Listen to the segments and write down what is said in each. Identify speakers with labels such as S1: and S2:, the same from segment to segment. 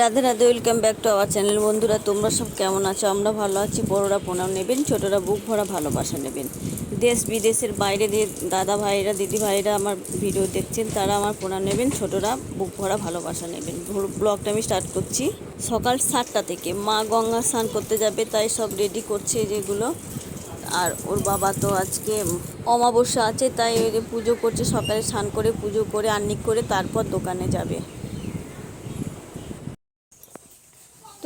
S1: Radhe Radhe welcome back to our channel বন্ধুরা, তোমরা সব কেমন আছো? আমরা ভালো আছি, বড়রা প্রণাম নেবেন, ছোটরা বুক ভরা ভালোবাসা নেবেন। দেশ বিদেশের বাইরে দাদা ভাইরা দিদি ভাইরা আমার ভিডিও দেখছেন, তারা আমার প্রণাম নেবেন, ছোটরা বুক ভরা ভালোবাসা নেবেন। ব্লগটা আমি স্টার্ট করছি। সকাল সাতটা থেকে মা গঙ্গা স্নান করতে যাবে, তাই সব রেডি করছে যেগুলো। আর ওর বাবা তো আজকে অমাবস্যা আছে, তাই ওই যে পুজো করছে, সকালে স্নান করে পুজো করে আর্নিক করে তারপর দোকানে যাবে।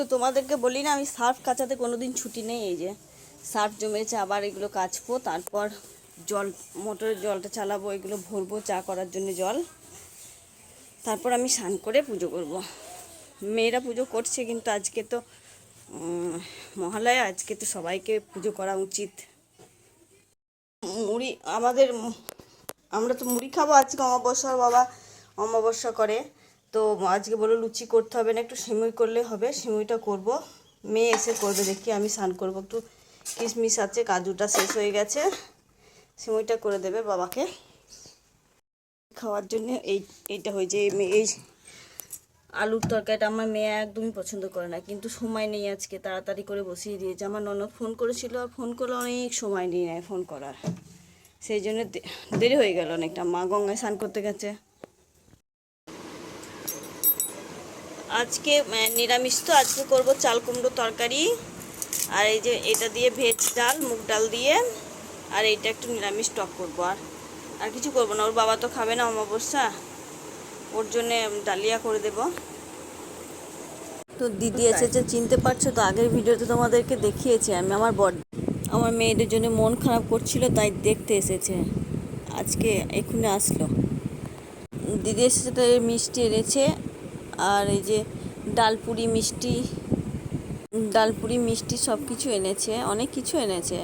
S1: তো তোমাদেরকে বলি না, আমি সার্ফ কাচাতে কোনো দিন ছুটি নেই, এই যে। সার্ফ জমেছে, আবার এগুলো কাচবো, তারপর জল, মোটরের জলটা চালাবো, এগুলো ভরবো চা করার জন্য জল। তারপর আমি স্নান করে পুজো করব। মেয়েরা পুজো করছে, কিন্তু আজকে তো মহালয়া, আজকে তো সবাইকে পুজো করা উচিত। মুড়ি, আমাদের, আমরা তো মুড়ি খাব আজকে অমাবস্যার বাবা, অমাবস্যা করে। তো আজকে বলো লুচি করতে হবে না, একটু সিমুই করলে হবে, সিমুইটা করব। মেয়ে এসে করবে, দেখি আমি স্নান করব। একটু কিশমিশ আছে, কাজুটা শেষ হয়ে গেছে। সিমুইটা করে দেবে বাবাকে। খাওয়ার জন্য এই, এইটা হয়েছে এই আলুর তরকারিটা আমার মেয়ে একদমই পছন্দ করে না, কিন্তু সময় নেই আজকে, তাড়াতাড়ি করে বসিয়ে দিয়েছে। আমার ননদ ফোন করেছিল, আর ফোন করলে অনেক সময় নিয়ে নেয় ফোন করার। সেই জন্য দেরি হয়ে গেল অনেকটা। মা গঙ্গায় স্নান করতে গেছে। আজকে নিরামিষ তো, আজকে করব চাল কুমড়ো তরকারি। আর এই যে এটা দিয়ে ভেজ ডাল, মুগ ডাল দিয়ে, আর এইটা একটু নিরামিষ টক করব আর। আর কিছু করব না, ওর বাবা তো খাবে না অমাবস্যা, ওর জন্যে ডালিয়া করে দেব। তো দিদি এসেছে চিনতে পারছ, তো আগের ভিডিওতে তোমাদেরকে দেখিয়েছি আমি, আমার বড আমার মেয়েদের জন্য মন খারাপ করছিল, তাই দেখতে এসেছে। আজকে এক্ষুনি আসলো। দিদি এসেছে, তো মিষ্টি এনেছে আর এই যে ডালপুরি মিষ্টি ডালপুরি মিষ্টি সব কিছু এনেছে, অনেক কিছু এনেছে।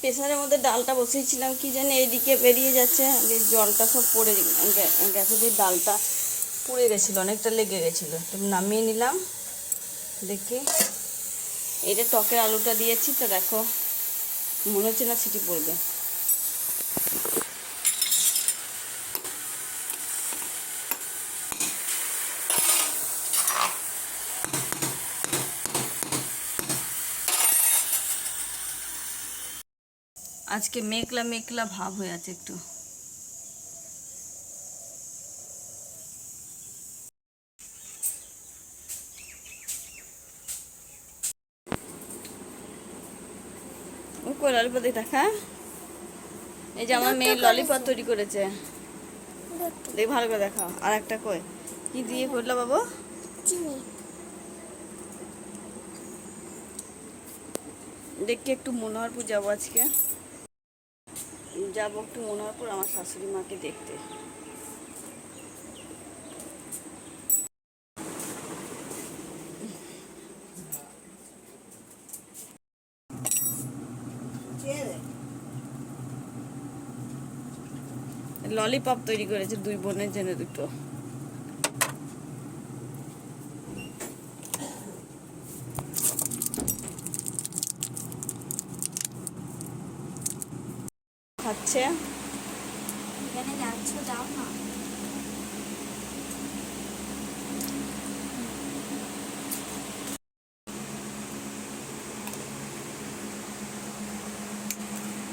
S1: প্রেসারের মধ্যে ডালটা বসিয়েছিলাম, কি জানি এইদিকে বেরিয়ে যাচ্ছে জলটা সব পড়ে গেছে দিয়ে ডালটা পুড়ে গেছিল, অনেকটা লেগে গেছিল। তো নামিয়ে নিলাম, দেখি। এটা টকের আলুটা দিয়েছি, তো দেখো, মনে হচ্ছে না সিটি পড়বে। আজকে মেঘলা মেঘলা ভাব হয়ে আছে একটু। দেখা এই যে আমার মেয়ে ললিপপ তৈরি করেছে। দেখ ভালো করে দেখাও। আর একটা কই? কি দিয়ে করল বাবু? দেখি একটু মনোহরপুর যাব আজকে। যাব একটু মনোহরপুর আমার শাশুড়ি মাকে দেখতে। ললিপপ তৈরি করেছে দুই বোনের জন্য দুটো। খাচ্ছে।
S2: এখানে যাচ্ছ যাও না।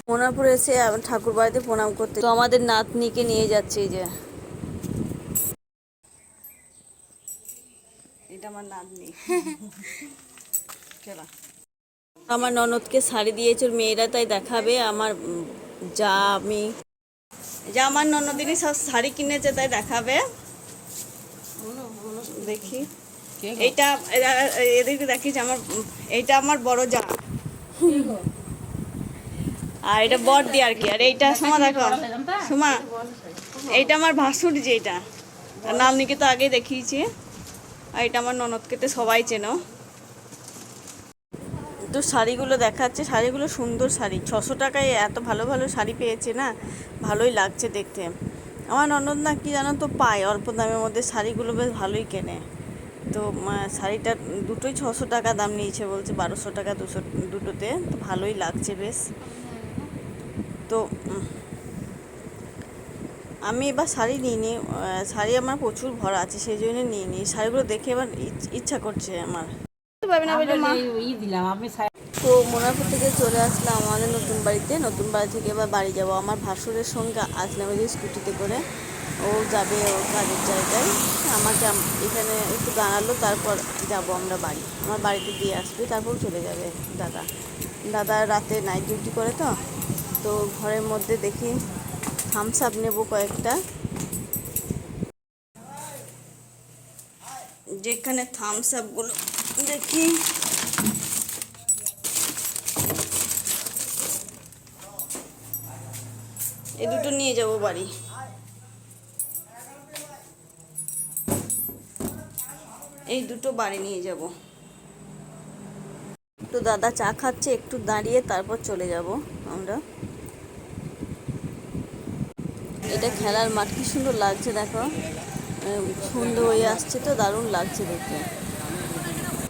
S1: মোনাপুরে এসে ঠাকুর বাড়িতে প্রণাম করতে তো আমাদের নাতনিকে নিয়ে যাচ্ছে এই যে। এটা আমার নাতনি। আমার ননদকে শাড়ি দিয়েছে মেয়েরা তাই দেখাবে আমার যা আমি যা আমার ননদিনই সব শাড়ি কিনেছে তাই দেখাবে। দেখি। এইটা এদেরকে দেখিস আমার এইটা আমার বড় যা। আর এটা বর দিয়ে আর কি আর এইটা সোমা দেখো। সোমা এইটা আমার ভাসুর যে এটা নালনিকে তো আগেই দেখিয়েছি। আর এটা আমার ননদকে তো সবাই চেনো। তো শাড়িগুলো দেখাচ্ছে, শাড়িগুলো সুন্দর শাড়ি। ছশো টাকায় এত ভালো ভালো শাড়ি পেয়েছে না? ভালোই লাগছে দেখতে। আমার ননদ না কি জানো তো পায়, অল্প দামের মধ্যে শাড়িগুলো বেশ ভালোই কেনে। তো শাড়িটা দুটোই ছশো টাকা দাম নিয়েছে বলছে, বারোশো টাকা দুশো, দুটোতে। তো ভালোই লাগছে বেশ। তো আমি এবার শাড়ি নিইনি। শাড়ি আমার প্রচুর ভরা আছে, সেই জন্য নিইনি। শাড়িগুলো দেখে এবার ইচ- ইচ্ছা করছে আমার। পারবে না
S3: দিলাম সাই-
S1: তো মোনারপুর থেকে চলে আসলাম আমাদের নতুন বাড়িতে। নতুন বাড়ি থেকে এবার বাড়ি যাব। আমার ভাসুরের সঙ্গে আসলাম এই যে স্কুটিতে করে। ও যাবে ও কাজের জায়গায়। আমাকে আম- এখানে একটু দাঁড়াল, তারপর যাব আমরা বাড়ি। আমার বাড়িতে দিয়ে আসবে, তারপর চলে যাবে দাদা। দাদা রাতে নাইট ডিউটি করে তো। তো ঘরের মধ্যে দেখি থামস আপ নেব কয়েকটা। যেখানে থামস আপগুলো দেখি এই দুটো নিয়ে যাব বাড়ি। এই দুটো বাড়ি নিয়ে যাব। তো দাদা চা খাচ্ছে, একটু দাঁড়িয়ে তারপর চলে যাব আমরা। এটা খেলার মাঠ, কি সুন্দর লাগছে দেখো। সন্ধে হয়ে আসছে তো, দারুণ লাগছে দেখতে।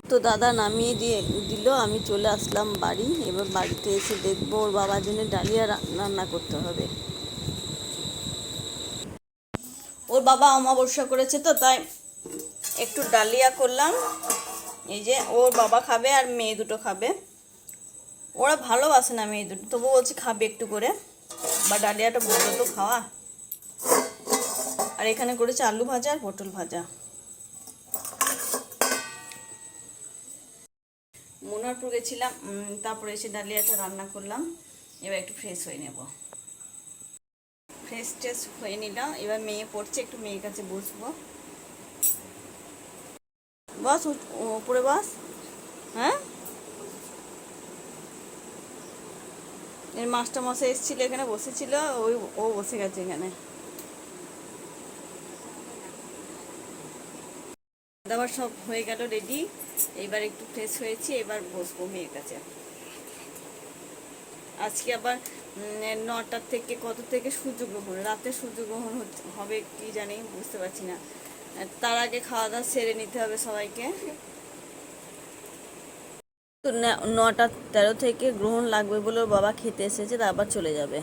S1: তো দাদা নামিয়ে দিয়ে দিল, আমি চলে আসলাম বাড়ি। এবার বাড়িতে এসে দেখব ওর বাবার জন্য ডালিয়া রান্না করতে হবে। ওর বাবা অমাবস্যা করেছে তো, তাই একটু ডালিয়া করলাম। এই যে ওর বাবা খাবে আর মেয়ে দুটো খাবে। ওরা ভালোবাসে না মেয়ে দুটো তবু বলছে খাবে একটু করে। বা ডালিয়াটা ভালো তো খাওয়া। আর এখানে করেছে আলু ভাজা আর পটল ভাজা। মোনারপুর গেছিলাম তারপরে এসে ডালিয়াটা রান্না করলাম। এবার একটু ফ্রেশ হয়ে নেব। ফ্রেশ ট্রেশ হয়ে নিলাম। এবার মেয়ে পড়ছে, একটু মেয়ের কাছে বসবো। বস উপরে বস। হ্যাঁ? এর মাস্টার মশাই এসেছিল এখানে, বসেছিল, ওই, ও বসে গেছে এখানে। দাবার সব হয়ে গেল রেডি এবার একটু ফ্রেশ হয়েছি, এবার বসবো মেয়ের কাছে। আজকে আবার নটার থেকে কত থেকে সূর্যগ্রহণ রাতে সূর্যগ্রহণ হবে কি জানি, বুঝতে পারছি না। তার আগে খাওয়া দাওয়া সেরে নিতে হবে সবাইকে। নটা তেরো থেকে গ্রহণ লাগবে বলে বাবা খেতে এসেছে, তারপর চলে যাবে।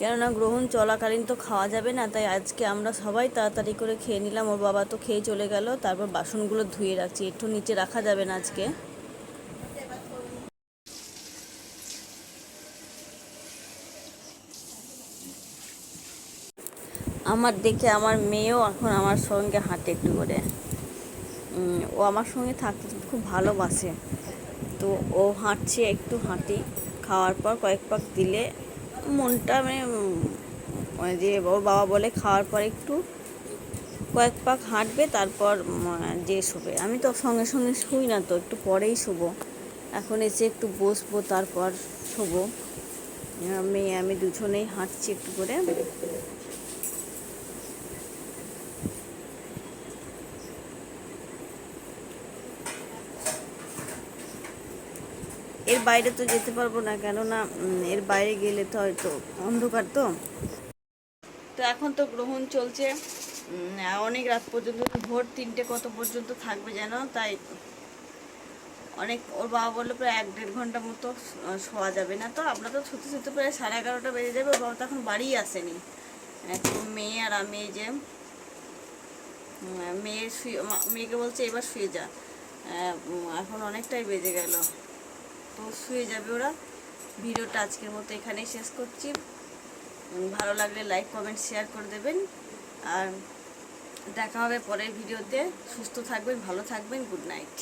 S1: কেননা গ্রহণ চলাকালীন তো খাওয়া যাবে না, তাই আজকে আমরা সবাই তাড়াতাড়ি করে খেয়ে নিলাম। ওর বাবা তো খেয়ে চলে গেল, তারপর বাসনগুলো ধুয়ে রাখছি। একটু নিচে রাখা যাবে না আজকে। আমার দেখে আমার মেয়েও এখন আমার সঙ্গে হাঁটে একটু করে। ও আমার সঙ্গে থাকতে খুব ভালোবাসে। তো ও হাঁটছে একটু হাঁটি, খাওয়ার পর কয়েক পাক দিলে মনটা মানে যে ওর বাবা বলে খাওয়ার পর একটু কয়েক পাক হাঁটবে, তারপর যে শোবে। আমি তো সঙ্গে সঙ্গে শুই না তো, একটু পরেই শোবো। এখন এসে একটু বসবো, তারপর শোবো। মেয়ে আমি দুজনেই হাঁটছি একটু করে। বাইরে তো যেতে পারব না, কেননা এর বাইরে গেলে তো হয়তো অন্ধকার তো। তো এখন তো গ্রহণ চলছে। অনেক রাত পর্যন্ত, ভোর তিনটে কত পর্যন্ত থাকবে যেন, তাই অনেক, ওর বাবা বলল প্রায় এক দেড় ঘণ্টা মতো শোয়া যাবে না তো। আমরা তো শুতে শুতে প্রায় সাড়ে এগারোটা বেজে যাবে, ওর বাবা তো এখন বাড়িই আসেনি। এখন মেয়ে আর আমি এই যে মেয়ে শুয়ে মেয়েকে বলছে এবার শুয়ে যা। এখন অনেকটাই বেজে গেল। তো শুয়ে যাবে ওরা। ভিডিওটা আজকের মতো এখানেই শেষ করছি। ভালো লাগলে লাইক কমেন্ট শেয়ার করে দেবেন। আর দেখা হবে পরের ভিডিওতে। সুস্থ থাকবেন, ভালো থাকবেন গুড নাইট